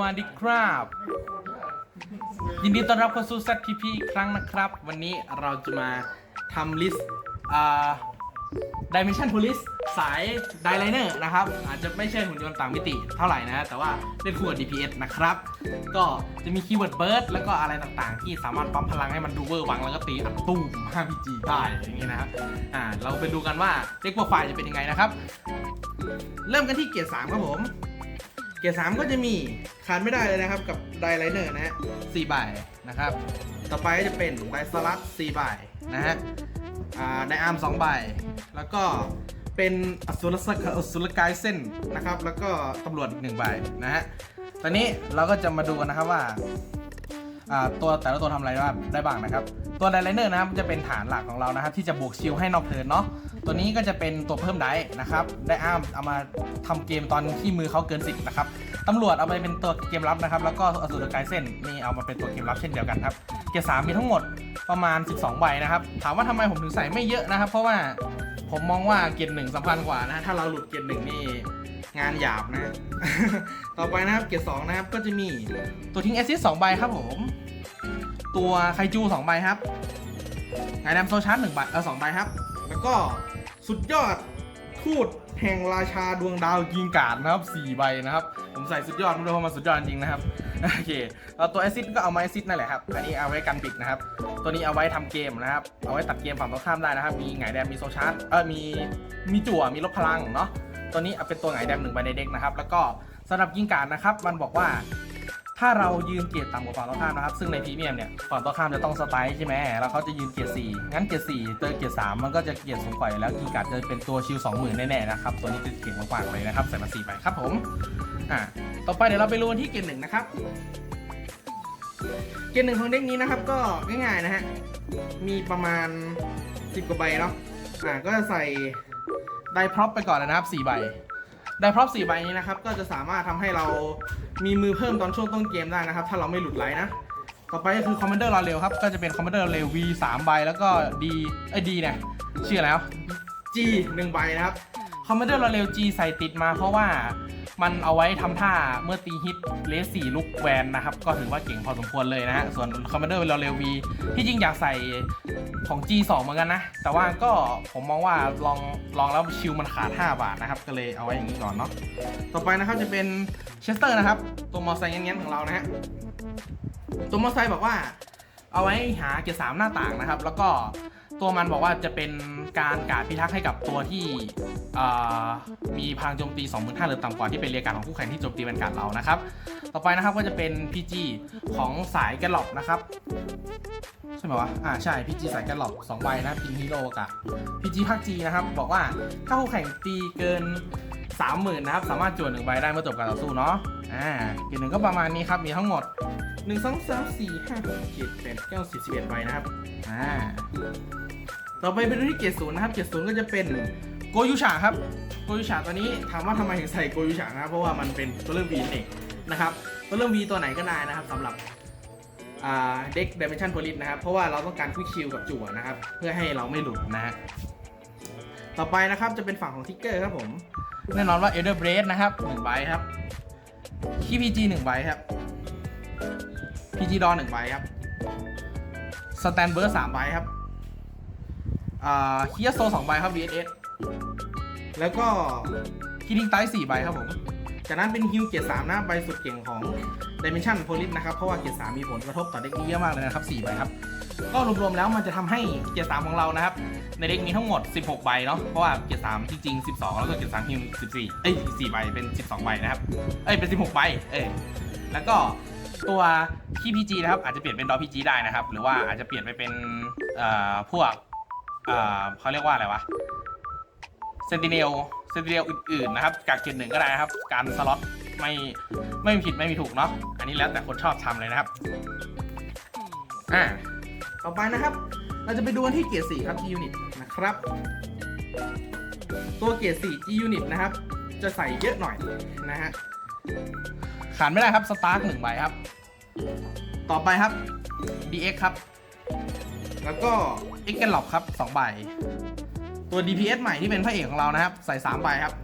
วัสดีครับ ยินดีต้อนรับเข้าสู่ ZPP อีกครั้งนะครับ วันนี้เราจะมาทำลิสต์อ่า Dimension Police สาย d i l i n e r นะครับ อาจจะไม่ใช่หุ่นยนต์ต่างมิติเท่าไหร่นะ แต่ว่าเล่นคู่กับ DPS นะครับ ก็จะมีคีย์เวิร์ดเบิร์ดแล้วก็อะไรต่างๆ ที่สามารถปั๊มพลังให้มันดูเวอร์วัง แล้วก็ตีอัดตุ้ม 5PG ได้อย่างนี้นะครับอ่าเราไปดูกันว่าเด็กโปรไฟล์จะเป็นยังไงนะครับ เริ่มกันที่เกียร์3ครับผม เกียร์3ก็จะมีขาดไม่ได้เลยนะครับกับไดไลเนอร์นะฮะสี่ใบนะครับ ต่อไปก็จะเป็นไดสลัด4ใบนะฮะอ่าไดอาร์มสองใบ แล้วก็เป็นอสุรสกอสุรกายเส้นนะครับ แล้วก็ตำรวจหนึ่งใบนะฮะ ตอนนี้เราก็จะมาดูกันนะครับว่า ตัวแต่ละตัวทำอะไรได้บ้างนะครับ ตัวไดไลเนอร์นะครับจะเป็นฐานหลักของเรานะครับ ที่จะบวกชิลให้นอกเทิร์นเนาะตัวนี้ก็จะเป็นตัวเพิ่มได้นะครับได้อ้ามเอามาทำเกมตอนที่มือเขาเกิน10นะครับตำรวจเอาไปเป็นตัวเกมรับนะครับ แล้วก็อสูรกายเส้นนี่เอามาเป็นตัวเกมรับเช่นเดียวกันครับเกียร์สามมีทั้งหมดประมาณ 12 ใบนะครับ ถามว่าทำไมผมถึงใส่ไม่เยอะนะครับ เพราะว่าผมมองว่าเกียร์หนึ่งสำคัญกว่านะถ้าเราหลุดเกียร์หนึ่งนี่ งานหยาบนะ ต่อไปนะครับเกียร์สองนะครับก็จะมีตัวทิ้งแอซิสสองใบครับผม ตัวไคจูสองใบครับไงแดมโซชาร์จหนึ่งใบเออสองใบครับ แล้วก็สุดยอดทูตแห่งราชาดวงดาวยิงกาดนะครับสี่ใบนะครับ ผมใส่สุดยอดม่รู้ว่ามันสุดยอดจริงนะครับโอเคแล้วตัวแอซิดก็เอามาแอซิดนั่นแหละครับอันนี้เอาไว้กันบิดนะครับ ตัวนี้เอาไว้ทำเกมนะครับ เอาไว้ตัดเกมฝั่งตรงข้ามได้นะครับ มีไงแดมมีโซชาร์จเออมีมีจั่วมีลบพลังเนาะ ตัวนี้เอาเป็นตัวไงแดมหนึ่งใบในเด็กนะครับ แล้วก็สำหรับยิงการนะครับ มันบอกว่า ถ้าเรายืนเกียร์ต่ำกว่าฝั่งตรงข้ามนะครับ ซึ่งในพรีเมียมเนี่ยฝั่งตรงข้ามจะต้องสไตล์ใช่ไหมแล้วเขาจะยืนเกียร์4งั้นเกียร์4เจอเกียร์3มันก็จะเกียร์สูงกว่าอยแล้วกีการ์ดจะเป็นตัวชิล20,000แน่ๆนะครับ ตัวนี้จะเก่งมากๆเลยนะครับใส่มา4ใบครับผมอ่าต่อไปเดี๋ยวเราไปรู้ที่เกียร์หนึ่งนะครับเกียร์หนึ่งของเด็กนี้นะครับก็ง่ายๆนะฮะมีประมาณ10กว่าใบเนาะอ่าก็จะใส่ ได้พร็อพไปก่อนเลยนะครับ4ใบได้พร็อพ4ใบนี้นะครับ ก็จะสามารถทำให้เรามีมือเพิ่มตอนช่วงต้นเกมได้นะครับ ถ้าเราไม่หลุดไลท์นะ ต่อไปก็คือคอมมานเดอร์รอเรลครับ ก็จะเป็นคอมมานเดอร์เรลว V 3ใบแล้วก็ D ไอ้ D เนี่ยชื่ออะไรแล้ว G 1ใบนะครับคอมมานเดอร์รอเรล G ใส่ติดมาเพราะว่า มันเอาไว้ทำท่าเมื่อตีฮิตเลสสี่ลุกแวนนะครับ ก็ถือว่าเก่งพอสมควรเลยนะฮะ ส่วนคอมมานเดอร์เรอเรว V ที่จริงอยากใส่ของ G2 เหมือนกันนะ แต่ว่าก็ผมมองว่าลองลองแล้วชิลมันขาด5บาทนะครับ ก็เลยเอาไว้อย่างนี้ก่อนเนาะต่อไปนะครับจะเป็นเชสเตอร์นะครับ ตัวมอไซค์เงี้ยของเรานะฮะตัวมอไซค์บอกว่า เอาไว้หาเกียร์สามหน้าต่างนะครับ แล้วก็ ตัวมันบอกว่าจะเป็นการการพิทักษ์ให้กับตัวที่มีพลังโจมตี 25,000หรือต่ำกว่าที่เป็นเรียกการของคู่แข่งที่โจมตีเป็นการเรานะครับ ต่อไปนะครับก็จะเป็น PG ของสายแกลล็อปนะครับใช่ไหมวะ อ่าใช่ PG สายแกลล็อป2ใบนะพินฮีโร่กับ PG ภาค G นะครับ บอกว่าถ้าคู่แข่งตีเกิน 30,000 นะครับ สามารถจวนหนึ่งใบได้เมื่อจบการต่อสู้เนาะ อ่าเกียร์หนึ่งก็ประมาณนี้ครับมีทั้งหมด1 2 3 4 5 6 7 8 9 10 11ใบนะครับ อ่า ต่อไปเป็นที่เกียร์ศูนย์นะครับเกียรศูนย์ก็จะเป็นโกยุชาครับโกยุชาตัวนี้ถามว่าทำไมถึงใส่โกยุชานะเพราะว่ามันเป็นตัวเริ่มวีเองนะครับตัวเริ่มวีตัวไหนก็ได้นะครับสำหรับเด็ก Dimension Police นะครับเพราะว่าเราต้องการควิกคิวกับจั่วนะครับเพื่อให้เราไม่หลุดนะฮะต่อไปนะครับจะเป็นฝั่งของทิกเกอร์ครับผมแน่นอนว่า Elder b r a d นะครับ1ใบครับคีพีจี1ใบครับ PG ดอ1ใบครับสแตนเบอร์3ใบครับ อ่าเคียโซ2ใบครับ VSS แล้วก็คิดิงไต4ใบครับผม จากนั้นเป็นฮิวเกียร์3นะใบสุดเก่งของ Dimension Police นะครับ เพราะว่าเกียร์3มีผลกระทบต่อเด็กนี้เยอะมากเลยนะครับ4ใบครับ ก็รวมๆแล้วมันจะทำให้เกียร์3ของเรานะครับ ในเด็กมีทั้งหมด 16 ใบเนาะเพราะว่าเกียร์3จริงๆ12 แล้วก็เกียร์3ฮิว14เอ้ย4ใบเป็น 12 ใบนะครับเอ้ยเป็น 16 ใบเอ้ยแล้วก็ตัวคีย์พีจีนะครับอาจจะเปลี่ยนเป็นดอพีจีได้นะครับหรือว่าอาจจะเปลี่ยนไปเป็นพวก อ่อเขาเรียกว่าอะไรวะเซนติเนลเซนติเนลอื่นๆนะครับจากเกียร์หนึ่งก็ได้นะครับ การสล็อตไม่ไม่มีผิดไม่มีถูกเนาะอันนี้แล้วแต่คนชอบทำเลยนะครับอ่าต่อไปนะครับ เราจะไปดูกันที่เกียร์4ครับ G unit นะครับ ตัวเกียร์4 G unit นะครับ จะใส่เยอะหน่อยนะฮะขาดไม่ได้ครับสตาร์กหนึ่งใบครับ ต่อไปครับ DX ครับ แล้วก็ x กันหลอกครับ2ใบ ตัว DPS ใหม่ที่เป็นพระเอกของเรานะครับ ใส่ 3 ใบครับ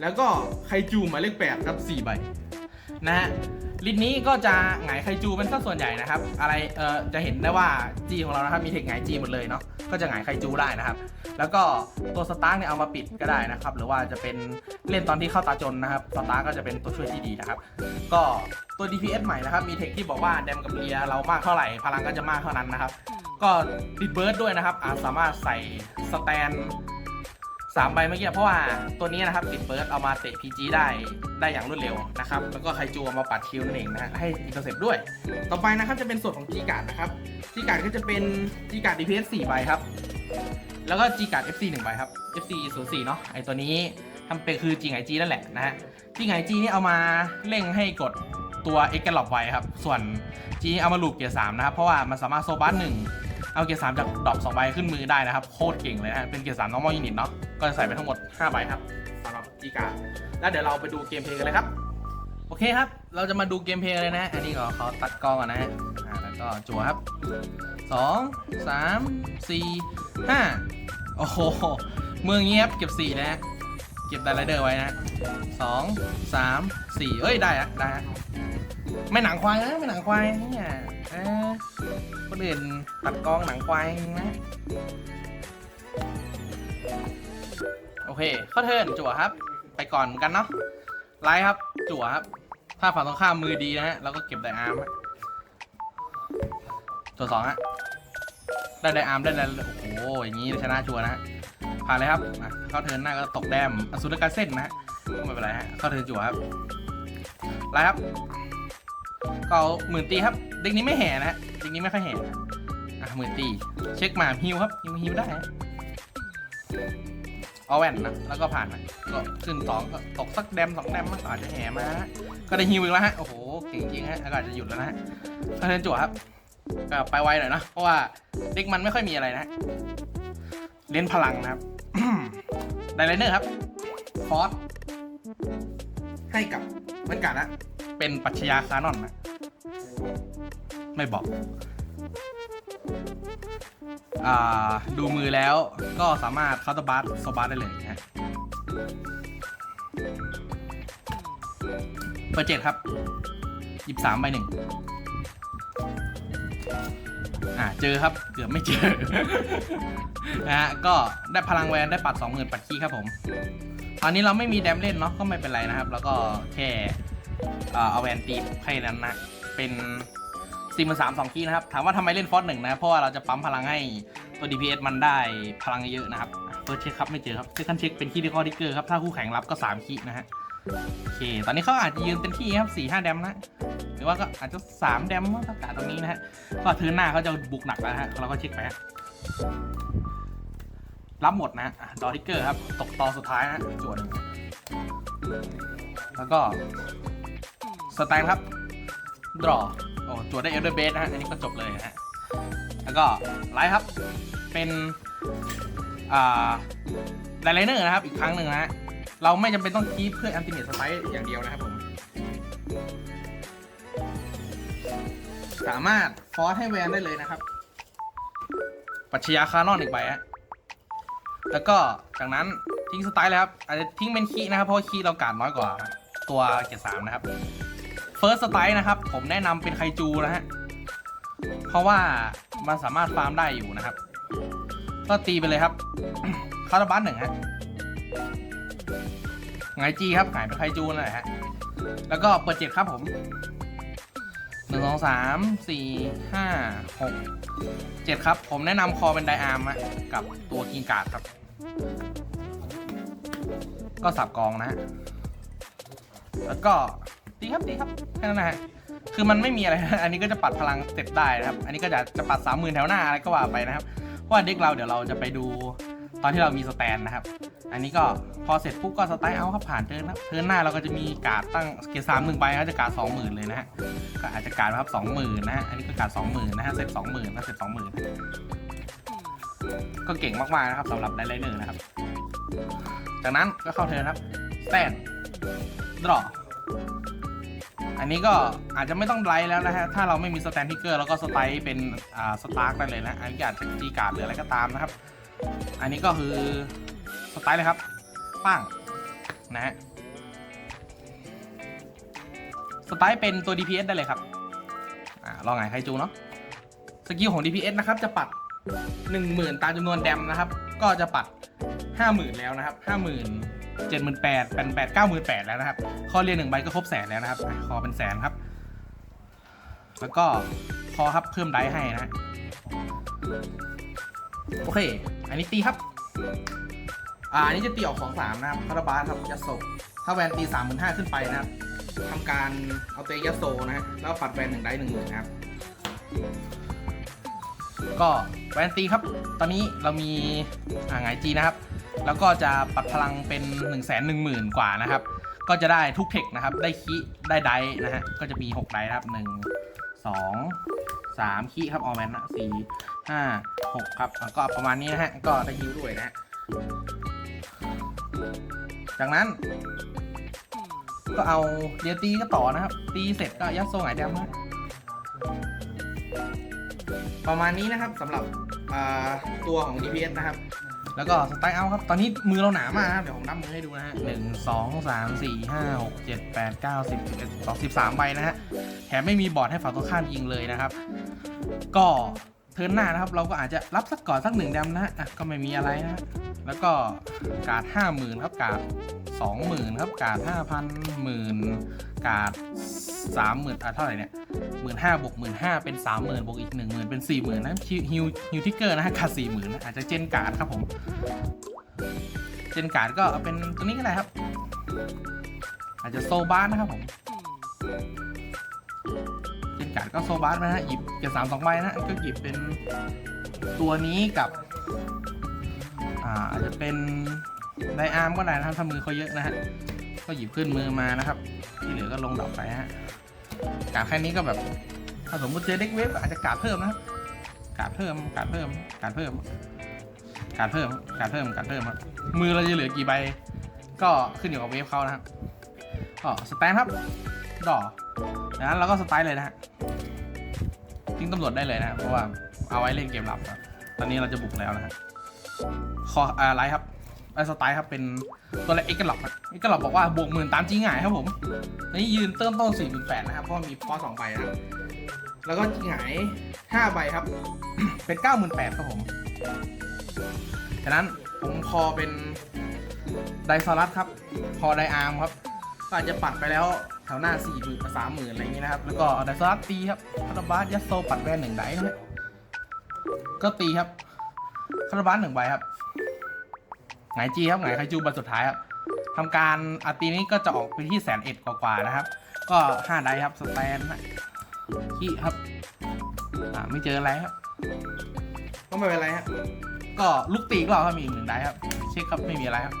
แล้วก็ไคจูหมายเลข8ครับ4ใบนะฮะลินนี้ก็จะหงายไคจูเป็นสัดส่วนใหญ่นะครับ อะไรเออจะเห็นได้ว่าจีของเรานะครับมีเทคหงายจีหมดเลยเนาะก็จะหงายไคจูได้นะครับ แล้วก็ตัวสตาร์กเนี่ยเอามาปิดก็ได้นะครับ หรือว่าจะเป็นเล่นตอนที่เข้าตาจนนะครับสตาร์กก็จะเป็นตัวช่วยที่ดีนะครับ ก็ตัว DPS ใหม่นะครับ มีเทคที่บอกว่าแดมกับเลียเรามากเท่าไหร่ พลังก็จะมากเท่านั้นนะครับ ก็ติดเบิร์ดด้วยนะครับอาจสามารถใส่สแตนสามใบเมื่อกี้เพราะว่าตัวนี้นะครับติดเบิร์ดเอามาเตะ PG ได้ได้อย่างรวดเร็วนะครับ แล้วก็ไคจูเอามาปัดคิวนั่นเองนะฮะให้อินเตอร์เซปด้วย ต่อไปนะครับจะเป็นส่วนของจีการ์ดนะครับจีการ์ดก็จะเป็นจีการ์ด DPS 4ใบครับ แล้วก็จีการ์ด FC 1ใบครับ FC 0 4เนาะไอตัวนี้ทำเป็นคือจีไงจีนั่นแหละนะฮะจีไงจีนี่เอามาเร่งให้กดตัวเอ็กซ์ลอบไว้ครับส่วนจีเอามาลูปเกียร์สามนะครับเพราะว่ามันสามารถโซบัสหนึ่ง เอาเกียร์สามจากดรอปสองใบขึ้นมือได้นะครับ โคตรเก่งเลยนะฮะเป็นเกียร์สาม normal unit เนาะก็จะใส่ไปทั้งหมด5ใบครับสำหรับจีการ์แล้วเดี๋ยวเราไปดูเกมเพลย์กันเลยครับ โอเคครับ เราจะมาดูเกมเพลย์เลยนะฮะอันนี้ก็ขอตัดกล้องก่อนนะฮะอ่าแล้วก็จั่วครับสองสามสี่ห้าโอ้โหเมืองเงียบเก็บสี่นะฮะเก็บไดไรเดอร์ไว้นะสองสามสี่เอ้ยได้อะได้อะ ไม่หนังควายนะไม่หนังควายเนี่ยคนอื่นตัดกองหนังควายนะโอเค เข้าเทิร์นจั่วครับ ไปก่อนเหมือนกันเนาะไลท์ครับจั่วครับ ถ้าฝั่งตรงข้ามมือดีนะฮะเราก็เก็บไดอาร์มจั่วสองฮะได้ไดอาร์มได้ไดโอ้โหอย่างนี้ชนะชัวนะฮะผ่านเลยครับเข้าเทิร์นหน้าก็ตกแดมอสุรกาเส้นนะฮะก็ไม่เป็นไรฮะเข้าเทิร์นจั่วครับไลท์ครับ เอาหมื่นตีครับเด็กนี้ไม่แห่นะเด็กนี้ไม่ค่อยแห่นะอะหมื่นตี เช็คหมาฮิวครับฮิวฮิวได้ฮะเอาแว่นนะ แล้วก็ผ่านนะก็ขึ้นสองก็ตกสักแดมสองแดมมันก็อาจจะแห่มาฮะก็ได้ฮิวอีกแล้วฮะ โอ้โหเก่งจริงฮะแล้วก็อาจจะหยุดแล้วนะฮะเข้าเทิร์นจั่วครับ ก็ไปไวหน่อยนะ เพราะว่าเด็กมันไม่ค่อยมีอะไรนะ เล่นพลังนะครับไดไลเนอร์ครับฟอสให้กับเวนการ์ดนะ เป็นปัชญาคานอนนะ ไม่บอกอ่าดูมือแล้วก็สามารถเคาน์เตอร์บัสโซบัสได้เลยนะฮะเปิดเจ็ดครับหยิบสามใบหนึ่งอ่าเจอครับเกือบไม่เจอ นะฮะก็ได้พลังแวนได้ปัด20,000ปัดขี้ครับผมตอนนี้เราไม่มีแดมเล่นเนาะก็ไม่เป็นไรนะครับ แล้วก็แค่เอ่อเอาแวนตีแค่นั้นนะเป็น 4 3 2ขี้นะครับ ถามว่าทำไมเล่นฟอสหนึ่งนะ เพราะว่าเราจะปั๊มพลังให้ตัว DPS มันได้พลังเยอะนะครับเฟิร์สเช็คครับไม่เจอครับเซคันเช็คเป็นขี้ที่ข้อทิกเกอร์ครับ ถ้าคู่แข่งรับก็3ขี้นะฮะ โอเค ตอนนี้เขาอาจจะยืนเต็มที่ครับ4 5แดมนะ หรือว่าก็อาจจะ3แดมว่าประกาตรงนี้นะฮะ ก็เทิร์นหน้าเขาจะบุกหนักแล้วฮะ เราก็เช็คไปฮะรับหมดนะฮะอะดอทิกเกอร์ครับ ตกตอสุดท้ายนะจวนแล้วก็สแตนครับ ดรอ โอ้จวดได้เอลเดอร์เบสนะฮะ อันนี้ก็จบเลยนะฮะ แล้วก็ไลท์ครับ เป็นอ่าไดไลเนอร์นะครับ อีกครั้งหนึ่งนะฮะ เราไม่จำเป็นต้องคีบเพื่ออันติเมทสไตล์อย่างเดียวนะครับผม สามารถฟอสให้แวนได้เลยนะครับ ปัชญาคานอนอีกใบฮะ แล้วก็จากนั้นทิ้งสไตล์เลยครับ อาจจะทิ้งเป็นคีนะครับ เพราะคีเราการน้อยกว่าตัวเกียร์สามนะครับ เฟิร์สสไตล์นะครับ ผมแนะนำเป็นไคจูนะฮะ เพราะว่ามันสามารถฟาร์มได้อยู่นะครับ ก็ตีไปเลยครับ คาร์บัสหนึ่งฮะไงจีครับหายเป็นไคจูนั่นแหละฮะ แล้วก็เปิดเจ็ดครับผมหนึ่งสองสามสี่ห้าหกเจ็ดครับ ผมแนะนำคอเป็นไดอาร์มะกับตัวกิงการ์ดครับ ก็สับกองนะฮะแล้วก็ ดีครับดีครับแค่นั้นนะฮะคือมันไม่มีอะไร อันนี้ก็จะปัดพลังเสร็จได้นะครับ อันนี้ก็จะจะปัดสามหมื่นแถวหน้าอะไรก็ว่าไปนะครับ เพราะว่าเด็กเราเดี๋ยวเราจะไปดูตอนที่เรามีสแตนนะครับ อันนี้ก็พอเสร็จปุ๊บก็สไตล์เอาครับผ่านเทิร์นครับเทิร์นหน้าเราก็จะมีการ์ดตั้งเกียร์สามหนึ่งใบก็จะการ์ดสองหมื่นเลยนะฮะ ก็อาจจะการ์ดครับสองหมื่นนะฮะ อันนี้ก็การ์ดสองหมื่นนะฮะเสร็จสองหมื่นนะเสร็จสองหมื่นก็เก่งมากๆนะครับสำหรับไดไลเนอร์นะครับ จากนั้นก็เข้าเทิร์นครับสแตนดรอ อันนี้ก็อาจจะไม่ต้องไลท์แล้วนะฮะ ถ้าเราไม่มีสแตนทิกเกอร์แล้วก็สไตล์เป็นอ่าสตาร์กได้เลยนะ อันนี้อาจจะจีการ์ดหรืออะไรก็ตามนะครับ อันนี้ก็คือสไตล์เลยครับป้งนะฮะ สไตล์เป็นตัว DPS ได้เลยครับ อ่าลองไงใครจูเนาะ สกิลของ DPS นะครับจะปัด 10,000 ตามจำนวนแดมนะครับ ก็จะปัด 50,000 แล้วนะครับ 50,000 78,000 88,000 98,000แปดแล้วนะครับคอเรียนหนึ่งใบก็ครบแสนแล้วนะครับคอเป็นแสนครับ แล้วก็คอครับเพิ่มไดให้นะโอเค อันนี้ตีครับอ่าอันนี้จะตีออกสองสามนะครับคาราบาสครับยัสโซถ้าแวนตีสามหมื่นห้าขึ้นไปนะครับทำการเอาเตยัสโซนะฮะแล้วปัดแวนหนึ่งได้หนึ่งหมื่นนะครับ ก็แวนตีครับ ตอนนี้เรามีอ่าไงจีนะครับ แล้วก็จะปัดพลังเป็น1นึ่งแสนหนึ่งหมื่นกว่านะครับ ก็จะได้ทุกเทคนะครับ ได้คีได้ไดนะฮะ ก็จะมี 6 ไดส์นะครับ 1 2 3คีครับออแมนนะสี่ห้าหกครับ ก็ประมาณนี้นะฮะ ก็ได้ฮิวด้วยนะฮะ จากนั้น ก็เอาเดียวตีก็ต่อนะครับ ตีเสร็จก็ยัดโซ่หงายแดมนะประมาณนี้นะครับสำหรับตัวของ DPS นะครับ แล้วก็สไตล์เอาครับ ตอนนี้มือเราหนามากนะครับ เดี๋ยวผมนับมือให้ดูนะฮะหนึ่งสองสามสี่ห้าหกเจ็ดแปดเก้าสิบสิบเอ็ดสองสิบสามใบนะฮะ แถมไม่มีบอร์ดให้ฝั่งตรงข้ามยิงเลยนะครับ ก็เทิร์นหน้านะครับ เราก็อาจจะรับสักก่อนสักหนึ่งดำนะฮะอะก็ไม่มีอะไรนะฮะ แล้วก็การ์ดห้าหมื่นครับการ์ดสองหมื่นครับการ์ดห้าพันหมื่นการ์ดสามหมื่นอะเท่าไหร่เนี่ยหมื่นห้าบวกหมื่นห้าเป็นสามหมื่นบวกอีกหนึ่งหมื่นเป็นสี่หมื่นนะฮิวฮิวฮิวทิกเกอร์นะฮะการ์ดสี่หมื่นอาจจะเจนการ์ดครับผม เจนการ์ดก็เอาเป็นตัวนี้ก็ได้ครับ อาจจะโซบ้าร์นะครับผมเจนการ์ดก็โซบ้าร์นะฮะหยิบเกียร์สามสองใบนะก็หยิบเป็นตัวนี้กับ อาจจะเป็นไดอาร์มก็ได้นะครับถ้ามือเขาเยอะนะฮะก็หยิบขึ้นมือมานะครับ ที่เหลือก็ลงดอกไปฮะการแค่นี้ก็แบบ ถ้าสมมติเจอเด็กเวฟอาจจะการดเพิ่มนะครับการดเพิ่มการดเพิ่มการดเพิ่มการดเพิ่มการดเพิ่มการดเพิ่มครับมือเราจะเหลือกี่ใบ ก็ขึ้นอยู่กับเวฟเขานะครับก็สแตนครับดอกดังนั้นเราก็สไตล์เลยนะฮะทิ้งตำรวจได้เลยนะฮะเพราะว่าเอาไว้เล่นเกมลับครับตอนนี้เราจะบุกแล้วนะฮะ คออะไรครับไอสไตล์ครับเป็นตัวอะไรเอกลักษณ์ครับเอกลักบอกว่าบวกหมื่นตามจริงหงายครับผมนี่ยืนเติมต้นสี่หมื่นแปดนะครับเพราะมีพอสองใบนะแล้วก็จริงหงายห้าใบครับ เป็นเก้าหมื่นแปดครับผมฉะนั้นผมคอเป็นไดซอรัสครับคอไดอาร์มครับก็อาจจะปัดไปแล้วแถวหน้าสี่หมื่นสามหมื่นอะไรอย่างนี้นะครับ แล้วก็ไดซอรัสตีครับคาราบาสยัสโซปัดแวนหนึ่งไดนะก็ตีครับ คาราบาสหนึ่งใบครับหงายจีครับหงายไคจูใบสุดท้ายครับทำการอาตีนี้ก็จะออกไปที่แสนเอ็ดกว่าๆนะครับ ก็ห้าไดครับสแตนนะขี้ครับอ่าไม่เจออะไรครับ ก็ไม่เป็นไรครับก็ลูกตีก็ครับมีอีกหนึ่งไดครับ เช็คครับไม่มีอะไรครับ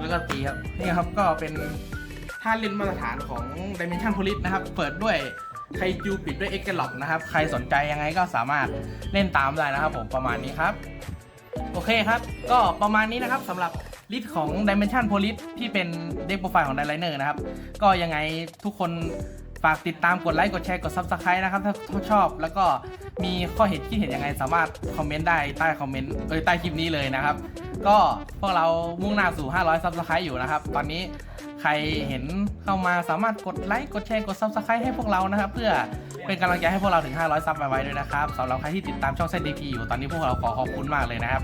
แล้วก็ตีครับนี่ครับก็เป็นท่าเล่นมาตรฐานของ Dimension Police นะครับ เปิดด้วยไคจูปิดด้วยเอ็กเกล็อกนะครับ ใครสนใจยังไงก็สามารถเล่นตามได้นะครับผมประมาณนี้ครับ โอเคครับ ก็ประมาณนี้นะครับสำหรับลิสต์ของ Dimension Police ที่เป็นเด็กโปรไฟล์ของ d i ไลเนอร์นะครับ ก็ยังไงทุกคนฝากติดตามกดไลค์กดแชร์กด Subscribe นะครับ ถ้าชอบ แล้วก็มีข้อเห็นคิดเห็นยังไง สามารถคอมเมนต์ได้ใต้คอมเมนต์เอ้ยใต้คลิปนี้เลยนะครับ ก็พวกเรามุ่งหน้าสู่ 500 Subscribe อยู่นะครับ ตอนนี้ใครเห็นเข้ามาสามารถกดไลค์กดแชร์กด Subscribe ให้พวกเรานะครับ เพื่อ เป็นกำลังใจให้พวกเราถึง 500 ซับไปไว้ด้วยนะครับสำหรับใครที่ติดตามช่องเซนดีพีอยู่ตอนนี้พวกเราขอขอบคุณมากเลยนะครับ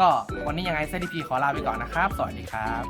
ก็วันนี้ยังไงเซนดีพีขอลาไปก่อนนะครับ สวัสดีครับ